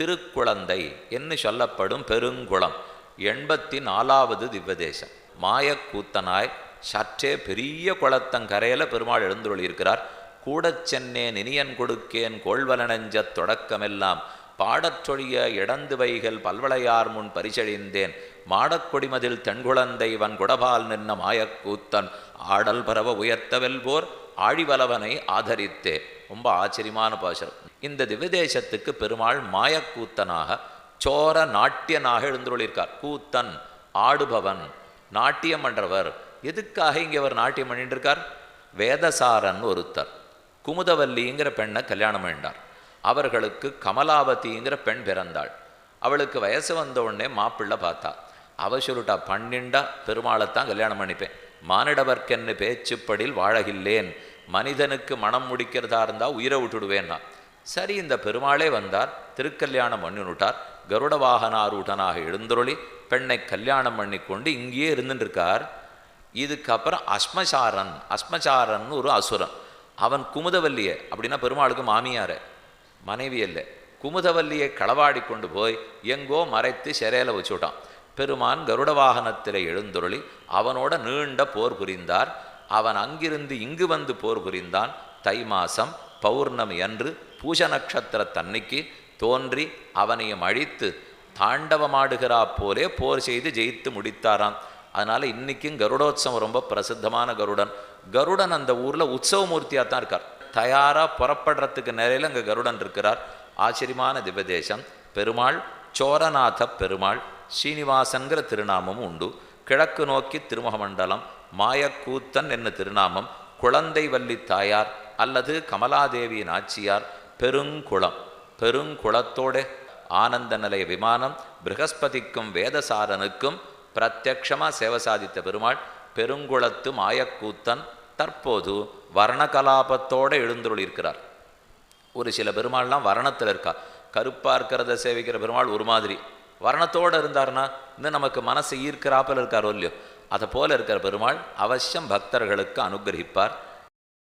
திருக்குழந்தை என்று சொல்லப்படும் பெருங்குளம். எண்பத்தி நாலாவது திவ்வதேசம் மாயக்கூத்தனாய் சற்றே பெரிய குளத்தங்கரையில் பெருமாள் எழுந்துள்ளிருக்கிறார் கூடச் சென்னேன் இனியன் கொடுக்கேன் கோள்வலனஞ்ச தொடக்கமெல்லாம். பாடற்றொழிய இடந்து வைகள் பல்வளையார் முன் பரிசழிந்தேன். மாடக்கொடிமதில் தென்குழந்தை வன் குடபால் நின்ன மாயக்கூத்தன். ஆடல் பரவ உயர்த்தவெல்வோர் ஆழிவலவனை ஆதரித்தேன் ரொம்ப ஆச்சரியமான பாசுரம். இந்த திவ்யதேசத்துக்கு பெருமாள் மாயக்கூத்தனாக சோர நாட்டியனாக எழுந்துள்ளிருக்கார் கூத்தன் ஆடுபவன் நாட்டியம் பண்ணுறவர் எதுக்காக இங்கே அவர் நாட்டியம் பண்ணிட்டு இருக்கார் வேதசாரன் ஒருத்தர். குமுதவல்லிங்கிற பெண்ணை கல்யாணம் பண்ணிட்டார். அவர்களுக்கு கமலாவதிங்கிற பெண் பிறந்தாள். அவளுக்கு வயசு வந்த உடனே மாப்பிள்ளை பார்த்தா. அவ சொல்லிட்டா பன்னெண்டா பெருமாளைத்தான் கல்யாணம் பண்ணிப்பேன். மானிடவர்க்கென்னு பேச்சுப்படில் வாழகில்லேன். மனிதனுக்கு மனம் முடிக்கிறதா இருந்தால் உயிரை விட்டுடுவேன்னா சரி இந்த பெருமாளே வந்தார் திருக்கல்யாணம் பண்ணினுட்டார் கருட வாகனாரூடனாக எழுந்தருளி பெண்ணை கல்யாணம் பண்ணி கொண்டு இங்கேயே இருந்துட்டுருக்கார் இதுக்கப்புறம் அஸ்மசாரன் அஸ்மசாரன் ஒரு அசுரன். அவன் குமுதவல்லியை அப்படின்னா பெருமாளுக்கு மாமியார் மனைவி இல்லை. குமுதவல்லியை களவாடி கொண்டு போய் எங்கோ மறைத்து சிறையில் வச்சுட்டான் பெருமான் கருட வாகனத்தில் எழுந்தொருளி அவனோட நீண்ட போர் புரிந்தார். அவன் அங்கிருந்து இங்கு வந்து போர் புரிந்தான். தை மாசம் பௌர்ணமி அன்று பூஜ நட்சத்திர தன்னைக்கு தோன்றி அவனையும் அழித்து தாண்டவமாடுகிறா போலே போர் செய்து ஜெயித்து முடித்தாராம். அதனால இன்னைக்கும் கருடோத்சவம் ரொம்ப பிரசித்தமான கருடன். கருடன் அந்த ஊரில் உற்சவமூர்த்தியாக தான் இருக்கார். தயாராக புறப்படுறதுக்கு நிலையில் அங்கே கருடன் இருக்கிறார். ஆச்சரியமான திவதேசம் பெருமாள் சோரநாத பெருமாள் ஸ்ரீனிவாசன்கிற திருநாமமும் உண்டு. கிழக்கு நோக்கி திருமுகமண்டலம் மாயக்கூத்தன் என்ன திருநாமம் குழந்தை வள்ளி தாயார் அல்லது கமலாதேவி நாச்சியார் பெருங்குளம். பெருங்குளத்தோடு ஆனந்த நிலைய விமானம் ப்ரகஸ்பதிக்கும் வேதசாரனுக்கும் பிரத்யக்ஷமாக சேவை சாதித்த பெருமாள் பெருங்குளத்து மாயக்கூத்தன் தற்போது வர்ணகலாபத்தோடு எழுந்துள்ளிருக்கிறார் ஒரு சில பெருமாள்லாம் வர்ணத்தில் இருக்கா. கருப்பாக இருக்கிறத சேவிக்கிற பெருமாள் ஒரு மாதிரி. வர்ணத்தோடு இருந்தார்னா இன்னும் நமக்கு மனசு ஈர்க்கிறாப்பில் இருக்காரோ இல்லையோ? அதுபோல இருக்கிற பெருமாள் அவசியம் பக்தர்களுக்கு அனுகிரகிப்பார்.